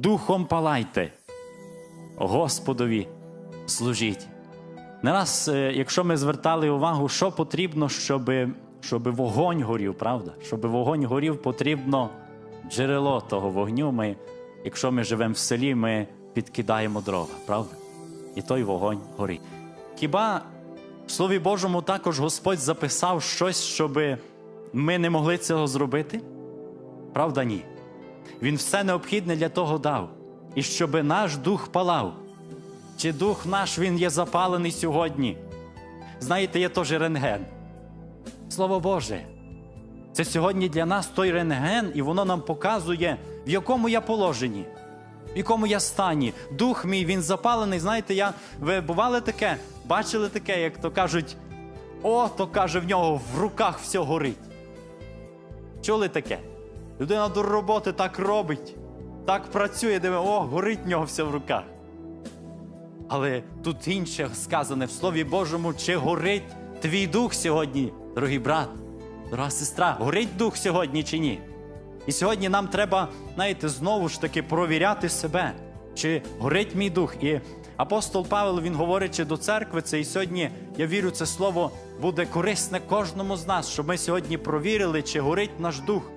духом палайте, Господові служіть. Не раз, е, якщо ми звертали увагу, що потрібно, щоб, щоб вогонь горів, правда? Щоб вогонь горів, потрібно джерело того вогню. Ми, якщо ми живемо в селі, ми підкидаємо дрова, правда? І той вогонь горить. Хіба в Слові Божому також Господь записав щось, щоб ми не могли цього зробити? Правда, ні. Він все необхідне для того дав. І щоб наш дух палав. Чи дух наш він є запалений сьогодні? Знаєте, є теж рентген. Слово Боже. Це сьогодні для нас той рентген, і воно нам показує, в якому я положенні, в якому я стані. Дух мій, він запалений. Знаєте, я, ви бували таке, бачили таке, як то кажуть, о, то каже, в нього в руках все горить. Чули таке? Людина до роботи так робить, так працює, диви, о, горить в нього все в руках. Але тут інше сказане в Слові Божому, чи горить твій дух сьогодні, дорогий брат, дорога сестра, горить дух сьогодні чи ні? І сьогодні нам треба, знаєте, знову ж таки провіряти себе, чи горить мій дух. І апостол Павел, він говорячи до церкви, це і сьогодні, я вірю, це слово буде корисне кожному з нас, щоб ми сьогодні провірили, чи горить наш дух